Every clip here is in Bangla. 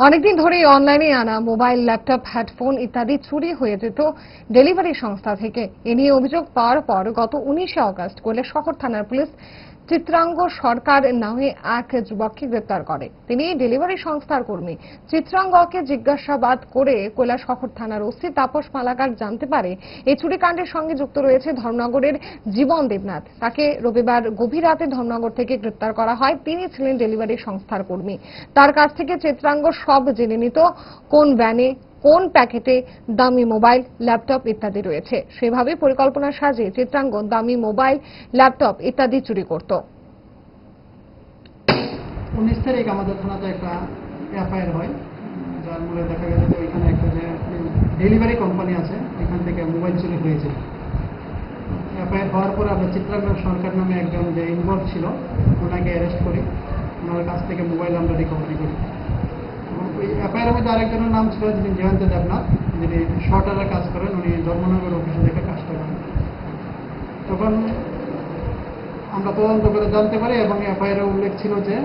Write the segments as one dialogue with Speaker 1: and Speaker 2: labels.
Speaker 1: অনেকদিন ধরেই অনলাইনে আনা মোবাইল, ল্যাপটপ, হেডফোন ইত্যাদি চুরি হয়ে যেত ডেলিভারি সংস্থা থেকে। এ নিয়ে অভিযোগ পাওয়ার পর গত উনিশে অগস্ট কোলে শহর থানার পুলিশ চিত্রাঙ্গ সরকার নামে এক যুবককে গ্রেপ্তার করে। তিনি ডেলিভারি সংস্থার কর্মী। চিত্রাঙ্গকে জিজ্ঞাসাবাদ করে কৈলা শহর থানার ওসি তাপস মালাকার জানতে পারে, এই চুরিকাণ্ডের সঙ্গে যুক্ত রয়েছে ধর্মনগরের জীবন দেবনাথ। তাকে রবিবার গভীর রাতে ধর্মনগর থেকে গ্রেপ্তার করা হয়। তিনি ছিলেন ডেলিভারি সংস্থার কর্মী। তার কাছ থেকে চিত্রাঙ্গ সব জেনে নিত, কোন ভ্যানে কোন প্যাকেটে দামি মোবাইল, ল্যাপটপ ইত্যাদি রয়েছে? সেভাবে পরিকল্পনা সাজিয়ে চিত্রাঙ্গন দামি মোবাইল, ল্যাপটপ ইত্যাদি চুরি করত।
Speaker 2: উনিশ তারিখ আমাদের থানাতে একটা এফআইআর হয়, যার মূলে দেখা গেছে যে ওইখানে একটা যে ডেলিভারি কোম্পানি আছে, এখান থেকে মোবাইল চুরি হয়েছে। এফআইআর হওয়ার পরে আমরা চিত্রাঙ্গন সরকার নামে একজন যে ইনভলভ ছিল, ওনাকে অ্যারেস্ট করি। ওনার কাছ থেকে মোবাইল আমরা রিকভারি করি। এফআইআর মধ্যে আরেকজনের নাম ছিল যিনি জয়ন্ত দেবনাথ, যিনি শর্টারের কাজ করেন, উনি ধর্মনগর অফিসে থেকে কাজটা করেন। তখন আমরা তদন্ত করে জানতে পারি এবং এফআইআর উল্লেখ ছিল যে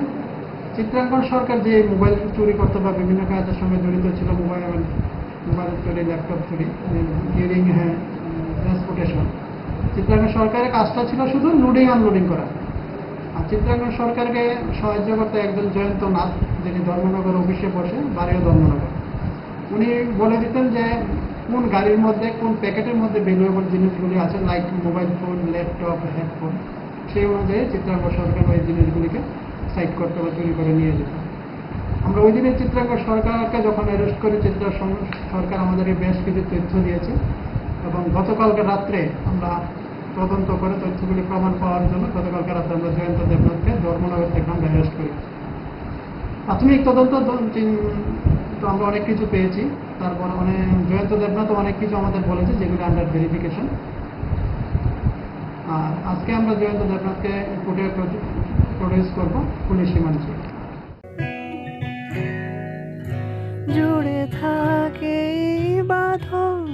Speaker 2: চিত্রাঙ্কন সরকার যে মোবাইল চুরি করতো বা বিভিন্ন কাজের সঙ্গে জড়িত ছিল, মোবাইল মোবাইল চুরি, ল্যাপটপ চুরি ডিউরিং হ্যাঁ ট্রান্সপোর্টেশন চিত্রাঙ্কন সরকারের কাজটা ছিল শুধু লোডিং আনলোডিং করা। আর চিত্রাঙ্কন সরকারকে সাহায্য করতে একজন জয়ন্ত নাথ যিনি ধর্মনগর অফিসে বসে বাড়িও ধর্মনগর, উনি বলে দিতেন যে কোন গাড়ির মধ্যে, কোন প্যাকেটের মধ্যে ভ্যালুয়েবল জিনিসগুলি আছে like mobile phone laptop headphone সেই অনুযায়ী চিত্রাঙ্গ সরকার ওই জিনিসগুলিকে সাইড করতে বা চুরি করে নিয়ে যেত। আমরা ওই দিনে চিত্রাঙ্গ সরকারকে যখন অ্যারেস্ট করি চিত্র সরকার আমাদেরকে বেশ কিছু তথ্য দিয়েছে এবং গতকালকে রাত্রে আমরা তদন্ত করে তথ্যগুলি প্রমাণ পাওয়ার জন্য গতকালকে রাত্রে জয়ন্ত দেবনাথকে ধর্মনগর থেকে আমরা অ্যারেস্ট করি প্রাথমিক তদন্ত তো আমরা অনেক কিছু পেয়েছি। তারপর মানে জয়ন্ত দেবনাথ অনেক কিছু আমাদের বলেছে যেগুলো আন্ডার ভেরিফিকেশন আর আজকে আমরা জয়ন্ত দেবনাথকে কোর্টে প্রডিউস করব, পুলিশ রিমান্ডে
Speaker 3: জুড়ে থাকে বাঁধন,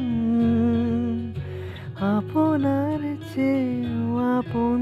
Speaker 3: আপনার চেয়েও আপন।